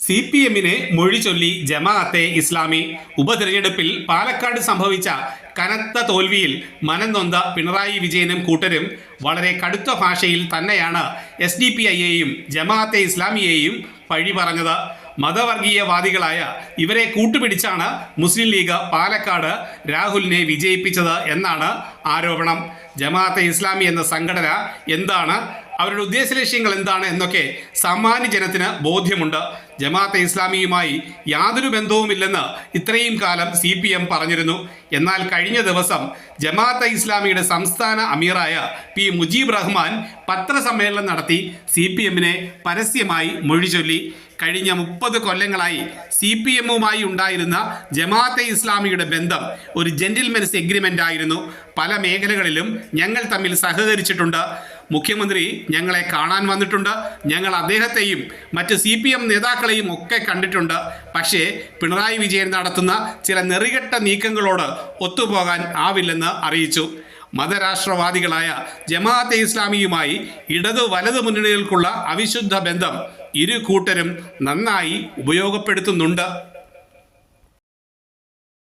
C P എമ്മിനെ മൊഴി ചൊല്ലി ജമാഅത്തെ ഇസ്ലാമി ഉപതെരഞ്ഞെടുപ്പിൽ പാലക്കാട് സംഭവിച്ച കനത്ത തോൽവിയിൽ മനംനൊന്ത പിണറായി വിജയനും കൂട്ടരും വളരെ കടുത്ത ഭാഷയിൽ തന്നെയാണ് എസ് ഡി പി ഐയെയും ജമാഅത്തെ ഇസ്ലാമിയെയും പഴി പറഞ്ഞത്. മതവർഗീയവാദികളായ ഇവരെ കൂട്ടുപിടിച്ചാണ് മുസ്ലിം ലീഗ് പാലക്കാട് രാഹുലിനെ വിജയിപ്പിച്ചത് എന്നാണ് ആരോപണം. ജമാഅത്തെ ഇസ്ലാമി എന്ന സംഘടന എന്താണ്? അവരുടെ ഉദ്ദേശ ലക്ഷ്യങ്ങൾ എന്താണ്? എന്നൊക്കെ സാമാന്യ ജനത്തിന് ബോധ്യമുണ്ട്. ജമാഅത്തെ ഇസ്ലാമിയുമായി യാതൊരു ബന്ധവുമില്ലെന്ന് ഇത്രയും കാലം സി പി എം പറഞ്ഞിരുന്നു. എന്നാൽ കഴിഞ്ഞ ദിവസം ജമാഅത്തെ ഇസ്ലാമിയുടെ സംസ്ഥാന അമീറായ പി മുജീബ് റഹ്മാൻ പത്രസമ്മേളനം നടത്തി സി പി എമ്മിനെ പരസ്യമായി മൊഴിചൊല്ലി കഴിഞ്ഞ മുപ്പത് കൊല്ലങ്ങളായി സി പി എമ്മുമായി ഉണ്ടായിരുന്ന ജമാഅത്തെ ഇസ്ലാമിയുടെ ബന്ധം ഒരു ജെന്റിൽമെൻസ് എഗ്രിമെന്റ് ആയിരുന്നു പല മേഖലകളിലും ഞങ്ങൾ തമ്മിൽ സഹകരിച്ചിട്ടുണ്ട്. മുഖ്യമന്ത്രി ഞങ്ങളെ കാണാൻ വന്നിട്ടുണ്ട്. ഞങ്ങൾ അദ്ദേഹത്തെയും മറ്റ് സി പി എം നേതാക്കളെയും ഒക്കെ കണ്ടിട്ടുണ്ട്. പക്ഷേ പിണറായി വിജയൻ നടത്തുന്ന ചില നെറികെട്ട നീക്കങ്ങളോട് ഒത്തുപോകാൻ ആവില്ലെന്ന് അറിയിച്ചു. മതരാഷ്ട്രവാദികളായ ജമാഅത്തെ ഇസ്ലാമിയുമായി ഇടതു വലതു മുന്നണികൾക്കുള്ള അവിശുദ്ധ ബന്ധം ഇരു കൂട്ടരും നന്നായി ഉപയോഗപ്പെടുത്തുന്നുണ്ട്.